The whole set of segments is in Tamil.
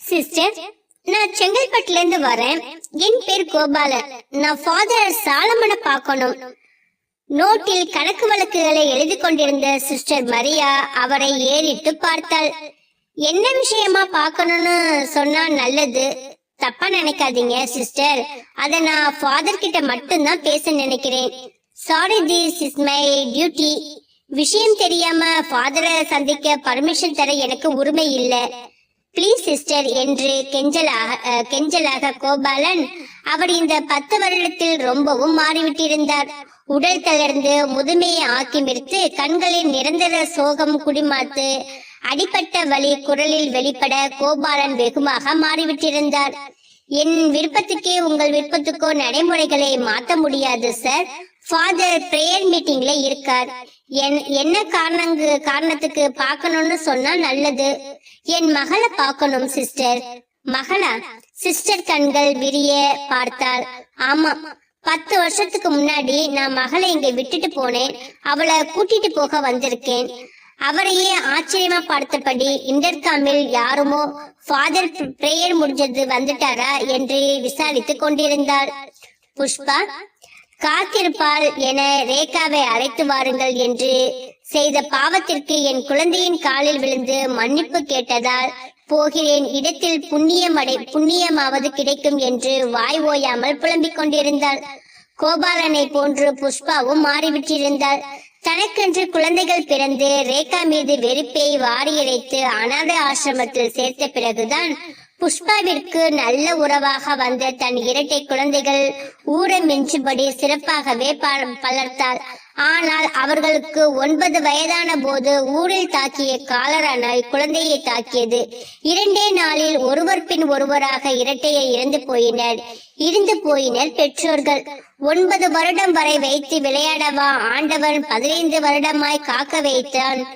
சிஸ்டர் நான் செங்கல்பட்டுல இருந்து வரேன். என் பேர் கோபாலன். நான் ஃபாதர் சாலமனை பார்க்கணும். நோட்டில் கணக்கு வழக்குகளை எழுதி கொண்டிருந்த சிஸ்டர் மரியா அவரை ஏறிட்டு பார்த்தாள். என்ன விஷயமா பார்க்கணும்னு சொன்னா நல்லது. தப்பா நினைக்காதீங்க சிஸ்டர் அத நான் ஃபாதர் கிட்ட மட்டும்தான் பேச நினைக்கிறேன். Sorry this is my duty விஷயம் தெரியாம ஃபாதரை சந்திக்க பர்மிஷன் தர எனக்கு உரிமை இல்லை. ப்ளீஸ் சிஸ்டர் என்று கெஞ்சலாக கெஞ்சலாக கோபாலன் அவர் இந்த பத்து வருடத்தில் ரொம்பவும் மாறிவிட்டிருந்தார். உடல் தளர்ந்து முதுமையை ஆக்கி மிர்த்து கண்களில் நிரந்தர சோகம் குடிமாத்து அடிப்பட்ட வழி குரலில் வெளிப்பட கோபாலன் வெகுமாக மாறிவிட்டிருந்தார். என் விருப்பத்துக்கே உங்கள் விருப்பத்துக்கோ நடைமுறைகளை மாத்த முடியாது சார் ஃபாதர் பிரேயர் மீட்டிங்ல இருக்கார். என்ன காரணங்கு காரணத்துக்கு பார்க்கணும்னு சொன்னா நல்லது. என் மகளை பார்க்கணும் சிஸ்டர். மகளா? சிஸ்டர் கண்கள் விரிய பார்த்தாள். ஆமா பத்து வருஷத்துக்கு முன்னாடி நான் மகளை இங்க விட்டுட்டு போனேன். அவளை கூட்டிட்டு போக வந்திருக்கேன். அவரையே ஆச்சரியமா பார்த்தபடி இன்டர்காமில் யாருமோ ஃபாதர் பிரேயர் முடிஞ்சது வந்துட்டாரா என்று விசாரித்துக் கொண்டிருந்தாள். புஷ்பா காத்திருப்பாள் என ரேகாவை அழைத்து வாருங்கள் என்று செய்த பாவத்திற்கு என் குழந்தையின் காலில் விழுந்து மன்னிப்பு கேட்டதால் போகிறேன். இடத்தில் புண்ணியம் அடை புண்ணியமாவது கிடைக்கும் என்று வாய் ஓயாமல் புலம்பிக் கொண்டிருந்தாள். கோபாலனை போன்று புஷ்பாவும் மாறிவிட்டிருந்தாள். தனக்கென்று குழந்தைகள் பிறந்து ரேகா மீது வெறுப்பை வாரி இறைத்து அனாதை ஆசிரமத்தில் சேர்த்த பிறகுதான் புஷ்பாவிற்கு நல்ல உறவாக வந்த தன் இரட்டை குழந்தைகள் ஊரம் மிஞ்சுபடி சிறப்பாகவே ப- வளர்த்தாள் ஆனால் அவர்களுக்கு ஒன்பது வயதான போது ஊரில் தாக்கிய காலரா நோய் குழந்தையை தாக்கியது. இரண்டே நாளில் ஒருவர் பின் ஒருவராக இரட்டையை இறந்து போயினர். இருந்து போயினர் பெற்றோர்கள். ஒன்பது வருடம் வரை வைத்து விளையாடவா ஆண்டவன் பதினைந்து வருடமாய் காக்க வைத்தான்.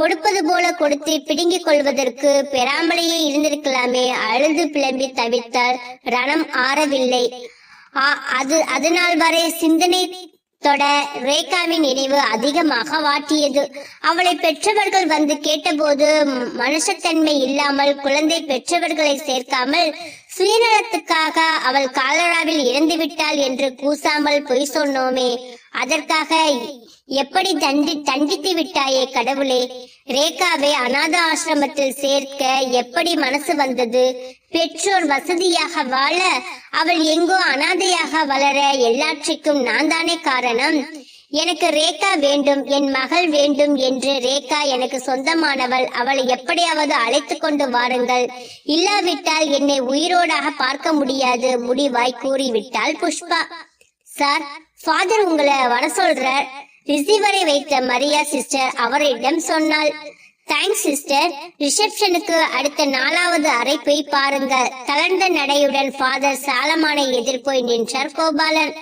கொடுப்பது போல கொடுத்து பிடுங்கிக் கொள்வதற்கு பெறாமலேயே இருந்திருக்கலாமே. அழுது பிளம்பி தவித்தார். ரணம் ஆறவில்லை. அது அதனால் வரை சிந்தனை தொட ரேகாவின் நினைவு அதிகமாக வாட்டியது. அவளை பெற்றவர்கள் வந்து கேட்டபோது மனுஷத்தன்மை இல்லாமல் குழந்தை பெற்றவர்களை சேர்க்காமல் சுயநலத்துக்காக அவள் காலராவில் இறந்து விட்டாள் என்று கூசாமல் பொய் சொன்னோமே. அதற்காக எப்படி தண்டி தண்டித்து விட்டாயே கடவுளே? ரேகாவை அநாத ஆசிரமத்தில் சேர்க்க எப்படி மனசு வந்தது? பெற்றோர் வசதியாக வாழ அவள் எங்கோ அனாதையாக வளர எல்லாற்றிற்கும் நான் தானே காரணம்? எனக்கு ரேகா வேண்டும் என் மகள் வேண்டும் என்று ரேகா எனக்கு சொந்தமானவள் அவளை எப்படியாவது அழைத்து கொண்டு வாருங்கள். இல்லாவிட்டால் என்னை உயிரோடாக பார்க்க முடியாது முடிவாய் கூறிவிட்டாள் புஷ்பா. சார் ஃபாதர் உங்களை வர சொல்ற ரிசீவரை வைத்த மரியா சிஸ்டர் அவரிடம் சொன்னாள். தேங்க்ஸ் சிஸ்டர் ரிசப்ஷனுக்கு அடுத்த நாலாவது அறை போய் பாருங்க தளர்ந்த நடையுடன் ஃபாதர் சாலமான எதிர்போய் நின்றார் கோபாலன்.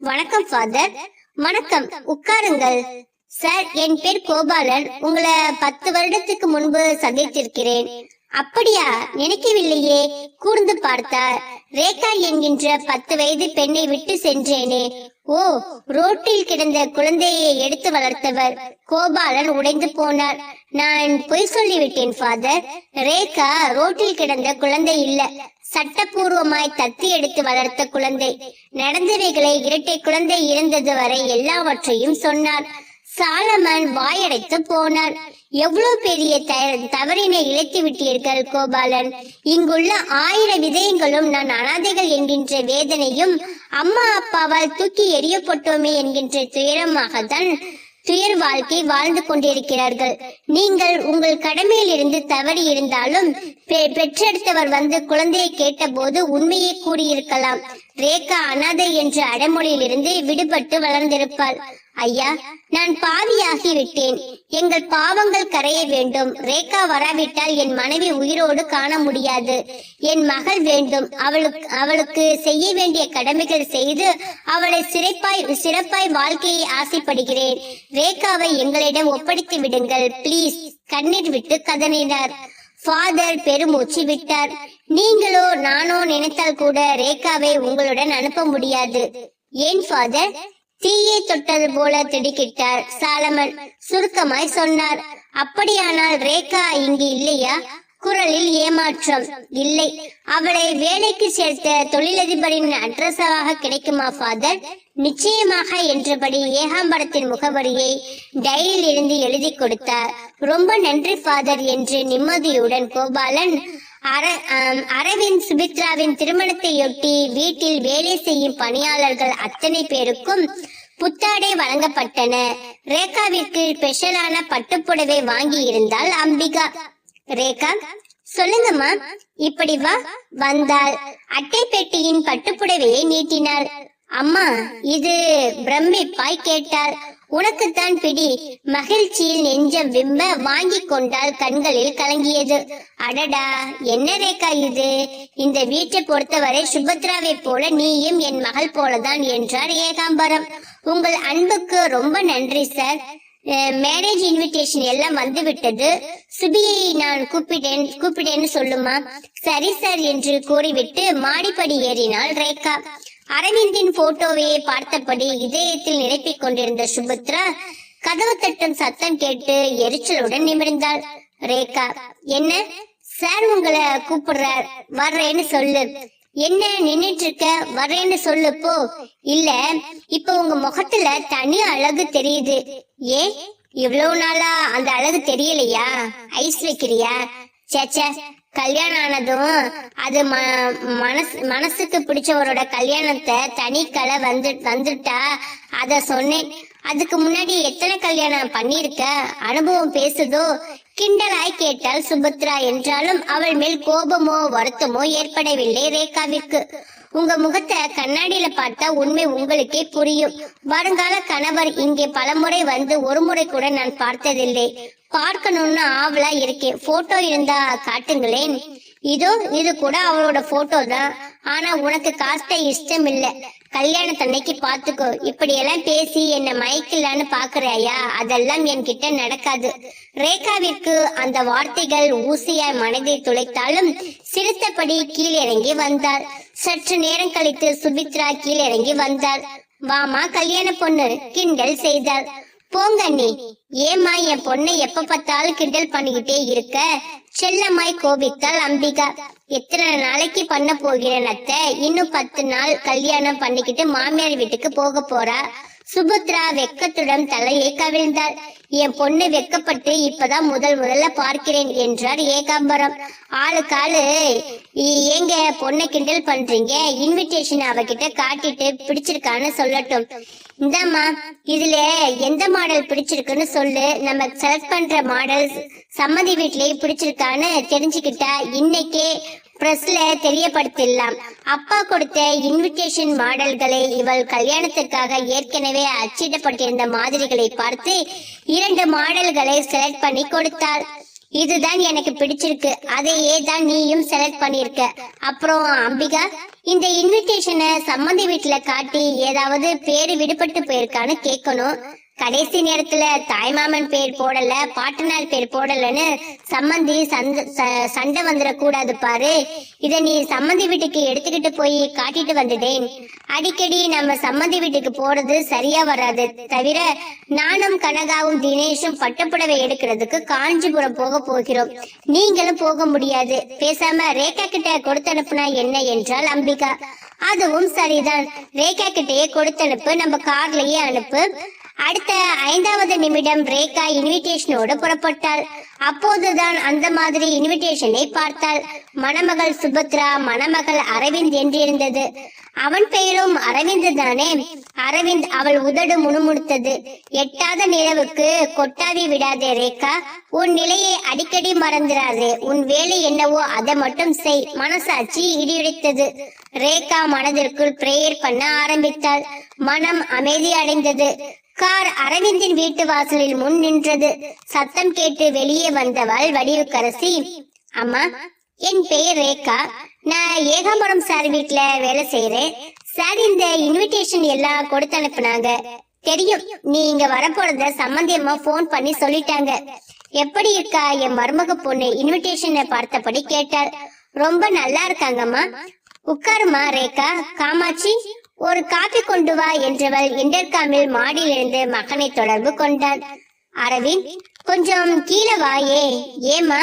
வணக்கம் ஃபாதர் வணக்கம். உட்காருங்கள். சார் என் பேர் கோபாலன். உங்களை பத்து வருடத்துக்கு முன்பு சந்தித்திருக்கிறேன். அப்படியா? நினைக்கவில்லையே. கூர்ந்து பார்த்தார். ரேகா என்கின்ற பத்து வயது பெண்ணை விட்டு சென்றேனே. ஓ ரோட்டில் கிடந்த குழந்தையை எடுத்து வளர்த்தவர். கோபாலன் உடைந்து போனார். நான் பொய் சொல்லிவிட்டேன் ஃபாதர் ரேகா ரோட்டில் கிடந்த குழந்தை இல்ல. சட்டப்பூர்வமாய் தத்தி எடுத்து வளர்த்த குழந்தை. நடந்தவைகளை இரட்டை குழந்தை இருந்தது வரை எல்லாவற்றையும் சொன்னார். சாலமன் வாயடைத்து போனார். எவ்வளவு பெரிய தவறினை இழைத்து விட்டீர்கள் கோபாலன். இங்குள்ள ஆயிரம் விதயங்களும் நான் அனாதைகள் என்கின்ற வேதனையும் அம்மா அப்பாவால் தூக்கி எறியப்பட்டோமே என்கின்ற துயரமாகத்தான் துயர் வாழ்க்கை வாழ்ந்து கொண்டிருக்கிறார்கள். நீங்கள் உங்கள் கடமையில் இருந்து தவறி இருந்தாலும் பெ- பெற்றெடுத்தவர் வந்து குழந்தையை கேட்டபோது உண்மையை கூறியிருக்கலாம். ரேகா அனாதை என்ற அடைமொழியிலிருந்து விடுபட்டு வளர்ந்திருப்பாள். ஐயா நான் பாவியாகி விட்டேன் எங்கள் பாவங்கள் கரைய வேண்டும். ரேகா வராவிட்டால் என் மனைவி உயிரோடு காண முடியாது. என் மகள் வேண்டும். அவளுக்கு அவளுக்கு செய்ய வேண்டிய கடமைகள் செய்து அவளை சிறப்பாய் சிறப்பாய் வாழ்க்கையை ஆசைப்படுகிறேன். ரேகாவை எங்களிடம் ஒப்படைத்து விடுங்கள். ப்ளீஸ் கண்ணீர் விட்டு கதறினார். ஃபாதர் பெருமூச்சு விட்டார். நீங்களோ நானோ நினைத்தால் கூட ரேகாவை உங்களுடன் அனுப்ப முடியாது. ஏன் ஃபாதர் தீயை தொட்டது போல திடுக்கிட்டார் சாலமன். சுருக்கமாய் சொன்னார் அப்படியானால் ரேகா இங்கு இல்லையா? குரலில் ஏமாற்றம் இல்லை. அவளை வேலைக்கு சேர்த்த தொழிலதிபரின் அட்ரஸாக கிடைக்குமா ஃபாதர்? நிச்சயமாக என்றபடி ஏகாம்பரத்தின் முகவரியை டைரியில் இருந்து எழுதி கொடுத்தார். ரொம்ப நன்றி ஃபாதர் என்று நிம்மதியுடன் கோபாலன் அர- அரவிந்த் சுபித்ராவின் திருமணத்தையொட்டி வீட்டில் வேலை செய்யும் பணியாளர்கள் அத்தனை பேருக்கும் புத்தாடை வழங்கப்பட்டன. ரேகாவிற்கு ஸ்பெஷலான பட்டுப்புடவை வாங்கி இருந்தால் அம்பிகா. ரேகா சொல்லுங்கம்மா இப்படி வா வந்தாள். அட்டை பெட்டியின் பட்டுப்புடவையை நீட்டினாள். அம்மா இது பிரமிப்பாய் கேட்டாள். உனக்குத்தான் பிடி மகிழ்ச்சியில் நெஞ்சம் விம்ம வாங்கி கொண்டால் கண்களில் கலங்கியது. அடடா என்ன ரேகா இது? இந்த வீட்டை பொறுத்தவரை சுபத்ராவை போல நீயும் என் மகள் போலதான் என்றார் ஏகாம்பரம். உங்கள் அன்புக்கு ரொம்ப நன்றி சார். மேரேஜ் இன்விடேஷன் எல்லாம் வந்து விட்டது சுபியை நான் கூப்பிட்டேன் கூப்பிட்டேன்னு சொல்லுமா? சரி சார் என்று கூறிவிட்டு மாடிப்படி ஏறினாள் ரேகா. அரவிந்தின் போட்டோவை பார்த்தபடி இதயத்தில் நிரப்பிக் கொண்டிருந்த சுபத்ரா கதவு தட்டும் சத்தம் கேட்டு எரிச்சலுடன் நிமிர்ந்தாள். ரேகா என்ன? சார் உங்களை கூப்பிடுறார். வர்றேன்னு சொல்லு. என்ன நின்னுட்டு இருக்க வர்றேன்னு சொல்லு போ. இல்ல இப்ப உங்க முகத்துல தனி அழகு தெரியுது. ஏ இவ்வளவு நாளா அந்த அழகு தெரியலையா? ஐஸ் வைக்கிறியா? சேச்சே கல்யாணம் ஆனதும் அது ம- மனசு மனசுக்கு பிடிச்சவரோட கல்யாணத்தை தனி கலை வந்து வந்துட்டா அத சொன்னேன். அதுக்கு முன்னாடி எத்தனை கல்யாணம் பண்ணிருக்க அனுபவம் பேசுதோ? கிண்டலாய் கேட்டால் சுபத்ரா என்றாலும் அவள் மேல் கோபமோ வருத்தமோ ஏற்படவில்லை ரேகாவிற்கு. உங்க முகத்தை கண்ணாடியில பார்த்தா உண்மை உங்களுக்கே புரியும். வருங்கால கணவர் இங்கே பலமுறை வந்து ஒரு முறை கூட நான் பார்த்ததில்லை. பார்க்கணும்னு ஆவலா இருக்கேன் போட்டோ இருந்தா காட்டுங்களேன். இதோ இது கூட அவளோட போட்டோ தான். ஆனா உனக்கு காஸ்ட இஷ்டம் இல்ல கல்யாணத்தன்னைக்கு பாத்துக்கோ. இப்படி எல்லாம் பேசி என்ன மயக்கலான்னு பாக்குறாயா? அதெல்லாம் என்கிட்ட நடக்காது. ரேகாவிற்கு அந்த வார்த்தைகள் ஊசியாய் மனதை துளைத்தாலும் சிரித்தபடி கீழிறங்கி வந்தாள். சற்று நேரம் கழித்து சுபித்ரா கீழிறங்கி வந்தாள். வாமா கல்யாண பொண்ணு. கிண்டல் செய்தாள். போங்க நீ ஏமா என் பொண்ணை எப்ப பார்த்தாலும் கிண்டல் பண்ணிக்கிட்டே இருக்க? செல்லம்மாய் கோபித்தாள் அம்பிகா. எத்தனை நாளைக்கு பண்ண போகிறேன் அத்தை? இன்னும் பத்து நாள் கல்யாணம் பண்ணிக்கிட்டு மாமியார் வீட்டுக்கு போக போறா? சுபத்ரா வெக்கத்துடன் தலையை கவிழ்ந்தாள். என் பொண்ணு வெக்கப்பட்டு இப்பதான் முதல் முதல்ல பார்க்கிறேன் என்றார் ஏகாம்பரம். ஆளுக்கு ஆளு ஏங்க பொண்ணை கிண்டல் பண்றீங்க? இன்விடேஷன் அவகிட்ட காட்டிட்டு பிடிச்சிருக்கான்னு சொல்லட்டும். இந்தாமா இதுல எந்த மாடல் பிடிச்சிருக்குன்னு சொல்லு. நம்ம செலக்ட் பண்ற மாடல் சம்மதி வீட்லயே பிடிச்சிருக்கான்னு தெரிஞ்சுக்கிட்டா இன்னைக்கே பிரஸ்ல தெரியப்படுத்திடலாம். அப்பா கொடுத்த இன்விடேஷன் மாடல்களை இவள் கல்யாணத்துக்காக ஏற்கனவே அச்சிடப்பட்டிருந்த மாதிரிகளை பார்த்து இரண்டு மாடல்களை செலக்ட் பண்ணி கொடுத்தாள். இதுதான் எனக்கு பிடிச்சிருக்கு. அதையே தான் நீயும் செலக்ட் பண்ணிருக்க அப்புறம் அம்பிகா இந்த இன்விடேஷனை சம்மந்தி வீட்டுல காட்டி ஏதாவது பேரு விடுபட்டு போயிருக்கான்னு கேட்கணும். கடைசி நேரத்துல தாய்மாமன் பேர் போடல பாட்டனார் பேர் போடலன்னு சம்மந்தி சந்த ச- சண்டை வந்துடக்கூடாது பாரு. இத நீ சம்மந்தி வீட்டுக்கு எடுத்துக்கிட்டு போய் காட்டிட்டு வந்துட்டேன். அடிக்கடி நம்ம சம்மந்தி வீட்டுக்கு போறது சரியா வராது. தவிர நானும் கனகாவும் தினேஷும் பட்டுப்புடவை எடுக்கிறதுக்கு காஞ்சிபுரம் போக போகிறோம். நீங்களும் போக முடியாது. பேசாம ரேகா கிட்ட கொடுத்து அனுப்புனா என்ன என்றால் அம்பிகா. அதுவும் சரிதான். ரேகா கொடுத்து அனுப்பு நம்ம கார்லயே அனுப்பு. அடுத்த ஐந்தாவது நிமிடம் ரேகா இன்விடேஷனோடு புறப்பட்டாள். அப்போதுதான் அந்த மாதிரி இன்விடேஷனை பார்த்தாள். மணமகள் சுபத்ரா மணமகள் அரவிந்த் என்றிருந்தது. அவன் பெயரும் அரவிந்த் தானே அரவிந்த் அவள் உதடு முணுமுணுத்தது. எட்டாத நிலவுக்கு கொட்டாவி விடாதே ரேகா. உன் நிலையை அடிக்கடி மறந்துடாதே உன் வேலை என்னவோ அதை மட்டும் செய். மனசாட்சி இடியுடைத்தது ரேகா மனதிற்குள் பிரேயர் பண்ண ஆரம்பித்தாள். மனம் அமைதி அடைந்தது. கார் அரவிந்தின் வீட்டு வாசலில் முன் நின்றது. சத்தம் கேட்டு வெளியே வந்தவள் வடிவுக்கரசி. அம்மா என் பெயர் ரேகா. நான் ஏகாம்பரம் சார் வீட்ல வேலை செய்யறேன் சார் இந்த இன்விடேஷன் எல்லாம் கொடுத்து அனுப்புனாங்க. தெரியும் நீ இங்க வரப்போறத சம்பந்தியம்மா போன் பண்ணி சொல்லிட்டாங்க. எப்படி இருக்கா என் மருமக பொண்ணு? இன்விடேஷனை பார்த்தபடி கேட்டாள். ரொம்ப நல்லா இருக்காங்கம்மா. உட்காருமா ரேகா. காமாட்சி ஒரு காபி கொண்டு வா என்றவள் இன்டர்காமில் மாடியிலிருந்து மகனை தொடர்பு கொண்டாள். அரவிந்த் கொஞ்சம் கீழே வாயே. ஏமா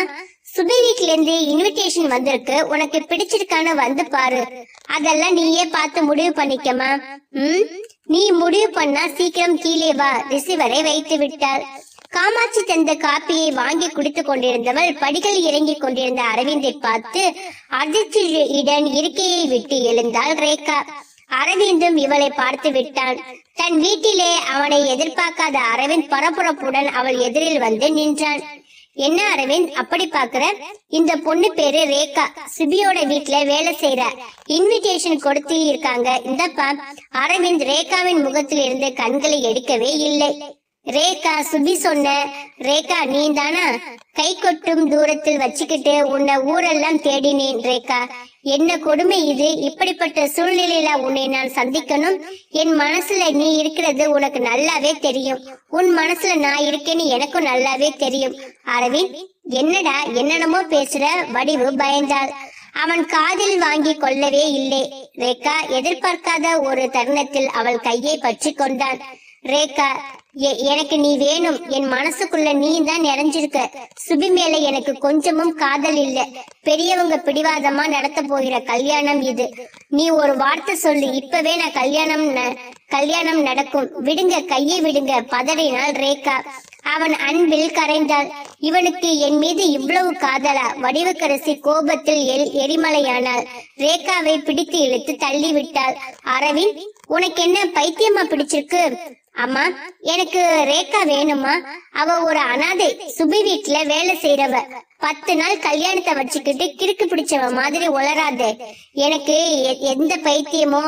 சுபி வீட்ல இருந்து இன்விடேஷன் வந்திருக்கு. உனக்கு பிடிச்சிருக்கான வந்து பாரு. அதெல்லாம் நீயே பார்த்து முடிவு பண்ணிக்கமா ம்? நீ முடிவு பண்ணா சீக்கிரம் கீழே வா. ரிசீவரை வைத்து விட்டாள். காமாட்சி தந்த காப்பியை வாங்கி குடித்துக் கொண்டிருந்தவள் படிகள் இறங்கிக் கொண்டிருந்த அரவிந்தை பார்த்து அதிர்ச்சியுடன் இருக்கையை விட்டு எழுந்தாள் ரேகா. அரவிந்தும் இவளை பார்த்து விட்டான். தன் வீட்டிலே அவனை எதிர்பார்க்காத அரவிந்த் பரபரப்புடன் அவள் எதிரில் வந்து நின்றான். என்ன அரவிந்த் அப்படி பாக்குற இந்த பொண்ணு பேரு ரேகா. சுபியோட வீட்ல வேலை செய்யற இன்விடேஷன் கொடுத்து இருக்காங்க இந்தப்பா அரவிந்த் ரேகாவின் முகத்தில் இருந்து கண்களை எடுக்கவே இல்லை. ரேகா சுபி சொன்ன ரேகா நீ தானா கை கொட்டும் தூரத்தில் வச்சுக்கிட்டு உன்னை ஊரெல்லாம் தேடினேன் ரேகா. என்ன கொடுமை இது? இப்படிப்பட்ட சூழ்நிலையில உன்னை நான் சந்திக்கணும்? என் மனசுல நீ இருக்கிறது உனக்கு நல்லாவே தெரியும். உன் மனசுல நான் இருக்கேன்னு எனக்கும் நல்லாவே தெரியும். அரவிந்த் என்னடா என்னென்னமோ பேசுற வடிவு பயந்தாள். அவன் காதில் வாங்கி கொள்ளவே இல்லை. ரேகா எதிர்பார்க்காத ஒரு தருணத்தில் அவள் கையை பற்றி கொண்டான். ரேகா எனக்கு நீ வேணும். என் மனசுக்குள்ள நீ தான் நிறைஞ்சிருக்க. சுபி மேல எனக்கு கொஞ்சமும் காதல் இல்ல. பெரியவங்க பிடிவாதமா நடத்த போகிற கல்யாணம் இது. நீ ஒரு வார்த்தை சொல்லு. இப்பவே நான் கல்யாணம் ந- கல்யாணம் நடக்கும். விடுங்க கையை விடுங்க. பதறினாள் ரேகா. அவன் அன்பில் கரைந்தாள். இவனுக்கு என் மீது இவ்வளவு காதலா? வடிவக்கரசி கோபத்தில் எல் எரிமலையானாள். ரேகாவை பிடித்து இழுத்து தள்ளி விட்டாள் அரவிந்த் உனக்கு என்ன பைத்தியமா பிடிச்சிருக்கு? அம்மா எனக்கு ரேகா வேணுமா அவ ஒரு அனாதை சுபி வீட்டுல வேலை செய்யறவ பத்து நாள் கல்யாணத்தை வச்சுக்கிட்டு கிறுக்கு பிடிச்சவ மாதிரி உளராது எனக்கு எந்த பைத்தியமோ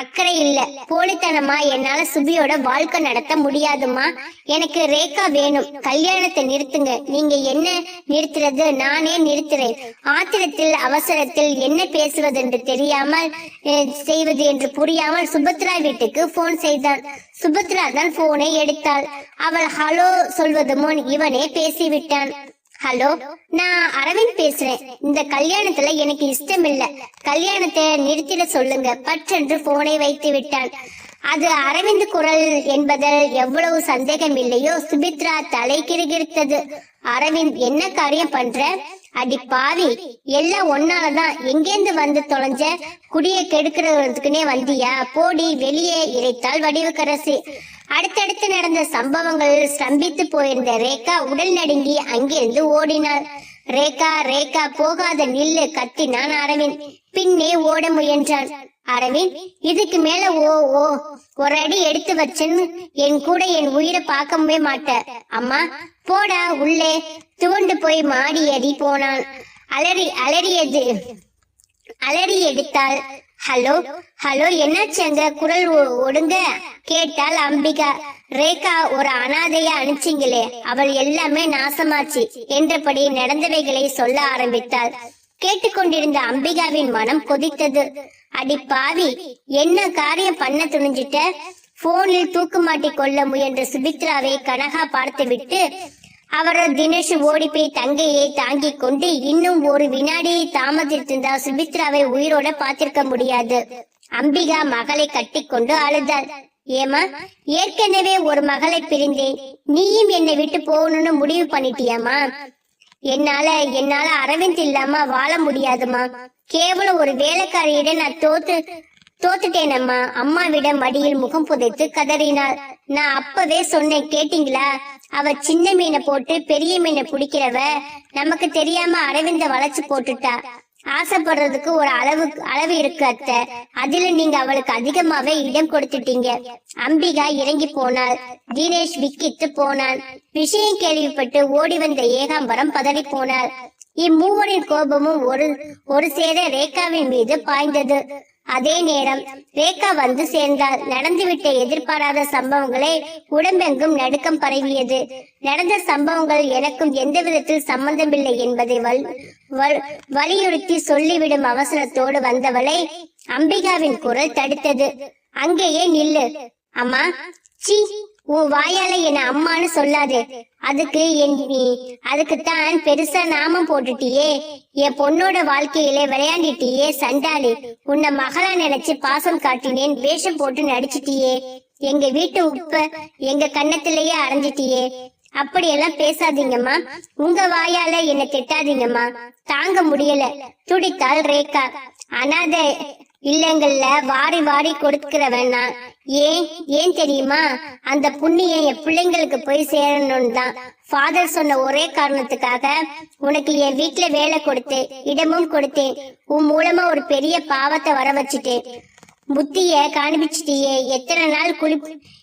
அக்கறை இல்ல. போலித்தனமா என்னால சுபியோட வாழ்க்கை நடத்த முடியாதுமா எனக்கு ரேகா வேணும். கல்யாணத்தை நிறுத்துங்க. நீங்க என்ன நிறுத்துறது? நானே நிறுத்துறேன். ஆத்திரத்தில் அவசரத்தில் என்ன பேசுவதென்று தெரியாமல் செய்வது என்று புரியாமல் சுபத்ரா வீட்டுக்கு போன் செய்தான். சுபத்ரா தான் போனை எடுத்தாள். அவள் ஹலோ சொல்வது முன் இவனே பேசிவிட்டான். ஹலோ நான் அரவிந்த் பேசுறேன். இந்த கல்யாணத்துல எனக்கு இஷ்டம் இல்ல கல்யாணத்தை நிறுத்திட சொல்லுங்க. பற்றென்று போனை வைத்து விட்டான் அது அரவிந்த் குரல் என்பதில் எவ்வளவு சந்தேகம் இல்லையோ சுபித்ரா தலை கிருகிருத்தது. அரவிந்த் என்ன காரியம் பண்ற? அடி பாவி எல்லாம் ஒன்னாலதான். எங்கேந்து வந்து தொலைஞ்ச? குடிய கெடுக்கிறதுக்குனே வந்தியா? போடி வெளியே இறைத்தால் வடிவக்கரசி. அடுத்தடுத்து நடந்த சம்பவங்களில் ஸ்தம்பித்து போயிருந்த ரேகா உடல் நடுங்கி அங்கிருந்து ஓடினாள். ரேகா ரேகா போகாத நில்லு கத்தினான் அரவிந்த். பின்னே ஓட முயன்றான். அரவிந்த் இதுக்கு மேல ஓ ஓ ஒரு அடி எடுத்து வச்சேன்னு என் கூட என் உயிரை பார்க்கவே மாட்ட அம்மா போடா உள்ளே. துவண்டு போய் மாடி ஏறி போனான். அலறி அலறியது அலறி எடுத்தாள். ஹலோ ஹலோ என்னாச்சுங்க குரல் ஒ- ஒடுங்க கேட்டாள் அம்பிகா. ரேகா ஒரு அனாதைய அனுச்சிங்களே. அவள் எல்லாமே நாசமாச்சு என்றபடி நடந்தவைகளை சொல்ல ஆரம்பித்தாள். கேட்டுக்கொண்டிருந்த அம்பிகாவின் மனம் கொதித்தது. அடி பாவி என்ன காரியம் பண்ண துணிஞ்சிட்ட? போனில் தூக்கு மாட்டி கொள்ள முயன்ற சுபித்ராவை கனகா பார்த்துவிட்டு அவரது தினேஷ் ஓடி போய் தங்கையை தாங்கி கொண்டு இன்னும் ஒரு வினாடியை தாமதித்திருந்தால் சுபித்ராவை உயிரோட பார்த்திருக்க முடியாது. அம்பிகா மகளை கட்டிக்கொண்டு அழுதாள். ஏமா ஏற்கனவே ஒரு மகளை பிரிந்தேன். நீயும் என்னை விட்டு போகணும்னு முடிவு பண்ணிட்டியாமா என்னால என்னால அரவிந்த் இல்லாம வாழ முடியாதுமா கேவலம் ஒரு வேலைக்காரியிட நான் தோத்து தோத்துட்டேனம்மா. அம்மாவிட மடியில் முகம் புதைத்து கதறினாள். நான் அப்பவே சொன்னேன் கேட்டீங்களா? அவ சின்ன மீனை போட்டு பெரிய மீனை பிடிக்கிறவ நமக்கு தெரியாம அரவிந்த வளைச்சு போட்டுட்டா. ஆசைப்படுறதுக்கு ஒரு அளவு அளவு இருக்கு அத்தை. அதுல நீங்க அவளுக்கு அதிகமாவே இடம் கொடுத்துட்டீங்க. அம்பிகா இறங்கி போனாள். தினேஷ் விக்கித்து போனான். விஷயம் கேள்விப்பட்டு ஓடி வந்த ஏகாம்பரம் பதறி போனாள். இம்மூவரின் கோபமும் ஒரு ஒரு சேர ரேகாவின் மீது பாய்ந்தது. அதே நேரம் ரேகா வந்து சேர்ந்தாள் நடந்துவிட்ட எதிர்பாராத சம்பவங்களை உடம்பெங்கும் நடுக்கம் பரவியது. நடந்த சம்பவங்கள் எனக்கும் எந்த விதத்தில் சம்பந்தமில்லை என்பதை வல்- வலியுறுத்தி சொல்லிவிடும் அவசரத்தோடு வந்தவளை அம்பிகாவின் குரல் தடுத்தது. அங்கேயே நில்லு. அம்மா சி உன் வாயால என்ன அம்மான்னு சொல்லாது. அதுக்கு என் நீ அதுக்குத்தான் பெருசா நாமம் போட்டுட்டியே. என் பொண்ணோட வாழ்க்கையில விளையாண்டிட்டியே சண்டாளி. உன்னை மகளா நினைச்சு பாசம் காட்டினேன் வேஷம் போட்டு நடிச்சிட்டியே. எங்க வீட்டு உப்ப எங்க கண்ணத்திலேயே அரைஞ்சிட்டியே. அப்படியெல்லாம் பேசாதீங்கம்மா. உங்க வாயால என்ன திட்டாதீங்கம்மா. தாங்க முடியல. துடித்தாள் ரேகா. அனாதை இல்லங்கள்ல வாரி வாரி கொடுக்கிறவன் நான். ஏன்? ஏன் தெரியுமா? அந்த புண்ணியம் என் பிள்ளைங்களுக்கு போய் சேரணும்னு தான் ஃபாதர் சொன்ன ஒரே காரணத்துக்காக உனக்கு என் வீட்டுல வேலை கொடுத்தேன் இடமும் கொடுத்தேன். உன் மூலமா ஒரு பெரிய பாவத்தை வர வச்சுட்டேன். புத்திய காண்பிச்சிட்டியே எத்தனை நாள் குளி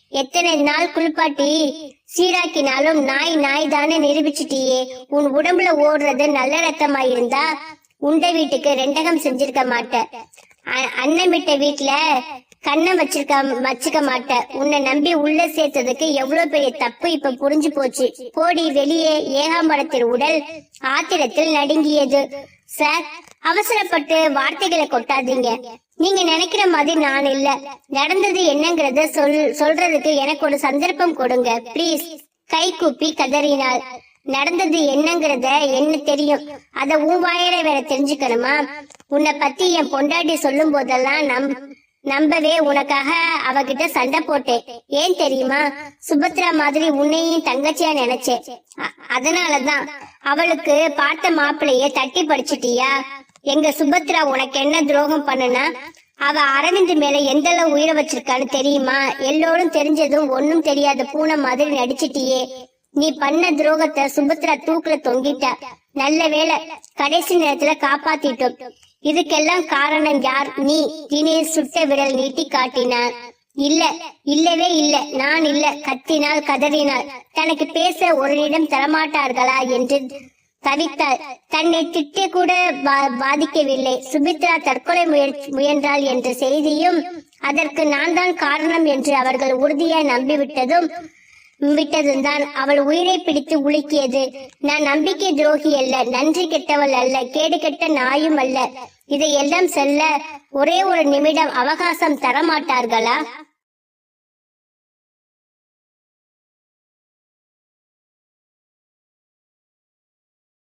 எத்தனை நாள் குளிப்பாட்டி சீராக்கினாலும் நாய் நாய் தானே நிரூபிச்சிட்டியே. உன் உடம்புல ஓடுறது நல்ல ரத்தமா இருந்தா உண்ட வீட்டுக்கு ரெண்டகம் செஞ்சிருக்க மாட்ட. அ- விட்ட வீட்டுல கண்ணை வச்சிருக்க வச்சுக்க மாட்ட உன்னை நம்பி உள்ள சேர்த்ததுக்கு எவ்வளவு பெரிய தப்பு இப்ப புரிஞ்சு போச்சு. போடி வெளியே ஏகாம்பரத்தின் உடல் ஆத்திரத்தில் நடுங்கியது. சார் அவசரப்பட்டு வார்த்தைகளை கொட்டாதீங்க. நீங்க நினைக்கிற மாதிரி நான் இல்ல. நடந்தது என்னங்கறத சொல் சொல்றதுக்கு எனக்கு ஒரு சந்தர்ப்பம் கொடுங்க ப்ளீஸ் கை கூப்பி கதறினாள். நடந்தது என்னங்கறத என்ன தெரியும்? அத உன் வாயில வேற தெரிஞ்சுக்கணுமா? உன்னை பத்தி என் பொண்டாட்டி சொல்லும் போதெல்லாம் நம் நம்பவே உனக்காக அவகிட்ட சண்டை போட்டேன். ஏன் தெரியுமா? சுபத்ரா மாதிரி உன்னையும் தங்கச்சியா நினைச்சேன் அதனாலதான். அவளுக்கு பார்த்த மாப்பிளைய தட்டி படிச்சிட்டியா? எங்க சுபத்ரா உனக்கு என்ன துரோகம் பண்ணுனா அவ அரவிந்த் மேல எந்த அளவு உயிரை வச்சிருக்கான்னு தெரியுமா? எல்லோரும் தெரிஞ்சதும் ஒன்னும் தெரியாத பூனை மாதிரி நடிச்சிட்டியே. நீ பண்ண துரோகத்தை சுபத்ரா தூக்குல தொங்கிட்டா. நல்ல வேளை கடைசி நேரத்துல காப்பாத்திட்டோம். இதுக்கெல்லாம் காரணம் யார்? நீ. தினேஷ் சுட்ட விரல் நீட்டி காட்டினான். இல்ல இல்லவே இல்ல. நான் இல்ல. கத்தினால் கதறினாள் தனக்கு பேச ஒரு நிமிடம் தரமாட்டார்களா என்று தவித்தாள். தன்னை திட்ட கூட பா- பாதிக்கவில்லை சுபித்ரா தற்கொலை முயன்றாள் என்ற செய்தியும் அதற்கு நான் தான் காரணம் என்று அவர்கள் உறுதியாய் நம்பிவிட்டதும் விட்டதும் தான் அவள் உயிரை பிடித்து உலுக்கியது. நான் நம்பிக்கை துரோகி அல்ல நன்றி கெட்டவள் அல்ல கேடு கெட்ட நாயும் அல்ல. இதையெல்லாம் செல்ல ஒரே ஒரு நிமிடம் அவகாசம் தரமாட்டார்களா?